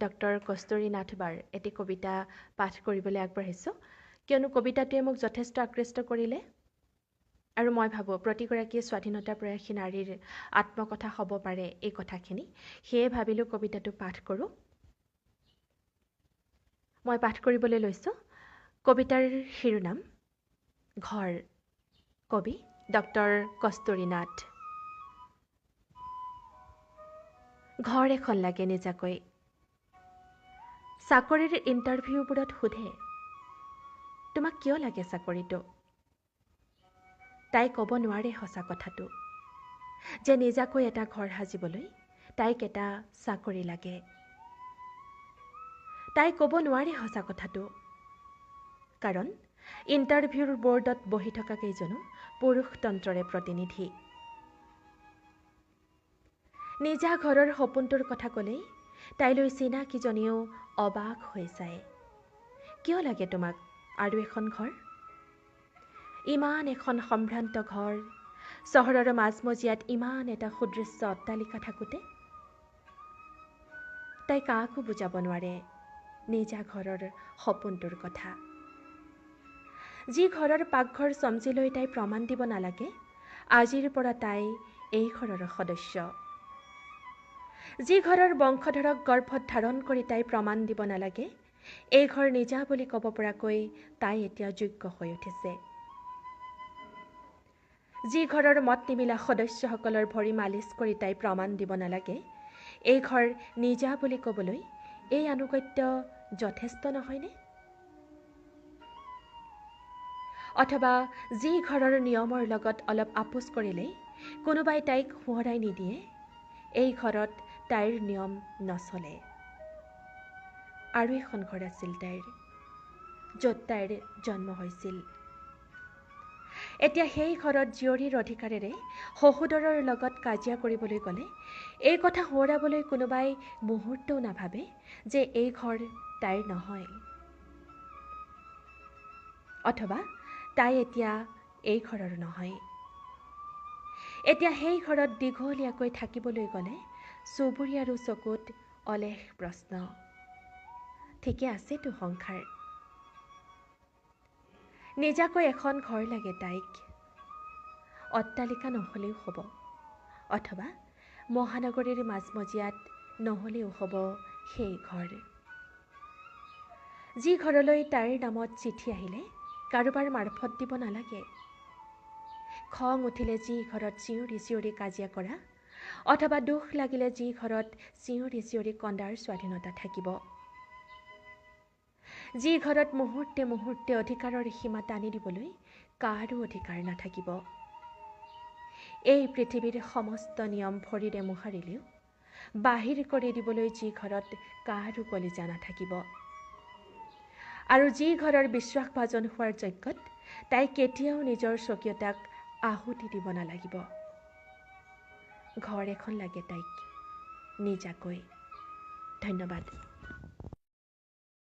Doctor কস্তুৰী নাথ বাৰ এটি কবিতা পাঠ কৰিবলৈ আগবাঢ়িছোঁ। কিয়নো কবিতাটোৱে মোক যথেষ্ট আকৃষ্ট কৰিলে আৰু মই ভাবোঁ প্ৰতিগৰাকী স্বাধীনতা প্ৰয়াসী নাৰীৰ আত্মকথা হ'ব পাৰে এই কথাখিনি। সেয়ে ভাবিলোঁ কবিতাটো পাঠ কৰোঁ। মই পাঠ কৰিবলৈ লৈছোঁ। কবিতাৰ শিৰোনাম ঘৰ কবি ডক্টৰ কস্তুৰী নাথ ঘৰ এখন লাগে নিজাকৈ। চাকৰিৰ ইণ্টাৰভিউবোৰত সোধে তোমাক কিয় লাগে চাকৰিটো? তাই ক'ব নোৱাৰে সঁচা কথাটো যে নিজাকৈ এটা ঘৰ সাজিবলৈ তাইক এটা চাকৰি লাগে। তাই ক'ব নোৱাৰে সঁচা কথাটো কাৰণ ইণ্টাৰভিউৰ বৰ্ডত বহি থকা কেইজনো পুৰুষতন্ত্ৰৰে প্ৰতিনিধি। নিজা ঘৰৰ সপোনটোৰ কথা ক'লেই তাইলৈ চিনাকিজনীও অবাক হৈ যায়। কিয় লাগে তোমাক? আৰু এখন ঘৰ? ইমান এখন সম্ভ্ৰান্ত ঘৰ। চহৰৰ মাজমজিয়াত ইমান এটা সুদৃশ্য অট্টালিকা থাকোঁতে? তাই কাকো বুজাব নোৱাৰে। নিজা ঘৰৰ সপোনটোৰ কথা। যি ঘৰৰ পাকঘৰ চমজি লৈ তাই প্ৰমাণ দিব নালাগে আজিৰ পৰা তাই এই ঘৰৰ সদস্য। যি ঘৰৰ বংশধৰক গৰ্ভত ধাৰণ কৰি তাই প্ৰমাণ দিব নালাগে এই ঘৰ নিজা বুলি ক'ব পৰাকৈ তাই এতিয়া যোগ্য হৈ উঠিছে। যি ঘৰৰ মত নিমিলা সদস্যসকলৰ ভৰি মালিচ কৰি তাই প্ৰমাণ দিব নালাগে এই ঘৰ নিজা বুলি ক'বলৈ এই আনুগত্য যথেষ্ট নহয়নে? অথবা যি ঘৰৰ নিয়মৰ লগত অলপ আপোচ কৰিলেই কোনোবাই তাইক সোঁৱৰাই নিদিয়ে এই ঘৰত তাইৰ নিয়ম নচলে। আৰু এখন ঘৰ আছিল তাইৰ য'ত তাইৰ জন্ম হৈছিল। এতিয়া সেই ঘৰত জীয়ৰীৰ অধিকাৰেৰে শহুদৰৰ লগত কাজিয়া কৰিবলৈ গ'লে এই কথা সোঁৱৰাবলৈ কোনোবাই মুহূৰ্তও নাভাবে যে এই ঘৰ তাইৰ নহয়। অথবা তাই এতিয়া এই ঘৰৰ নহয়। এতিয়া সেই ঘৰত দীঘলীয়াকৈ থাকিবলৈ গ'লে চুবুৰীয়াৰো চকুত অলেখ প্ৰশ্ন। ঠিকে আছেতো সংসাৰ নিজাকৈ এখন ঘৰ লাগে তাইক। অট্টালিকা নহ'লেও হ'ব। অথবা মহানগৰীৰ মাজমজিয়াত নহ'লেও হ'ব সেই ঘৰ। যি ঘৰলৈ তাইৰ নামত চিঠি আহিলে কাৰোবাৰ মাৰফত দিব নালাগে। খং উঠিলে যি ঘৰত চিঞৰি চিঞৰি কাজিয়া কৰা অথবা দুখ লাগিলে যি ঘৰত চিঞৰি চিঞৰি কন্দাৰ স্বাধীনতা থাকিব। যি ঘৰত মুহূৰ্তে মুহূৰ্তে অধিকাৰৰ সীমা টানি দিবলৈ কাৰো অধিকাৰ নাথাকিব। এই পৃথিৱীৰ সমস্ত নিয়ম ভৰিৰে মোহাৰিলেও বাহিৰ কৰি দিবলৈ যি ঘৰত কাৰো কলিজা নাথাকিব। আৰু যি ঘৰৰ বিশ্বাসভাজন হোৱাৰ যজ্ঞত তাই কেতিয়াও নিজৰ স্বকীয়তাক আহুতি দিব নালাগিব। ঘৰ এখন লাগে তাইক। নিজাকৈ। ধন্যবাদ।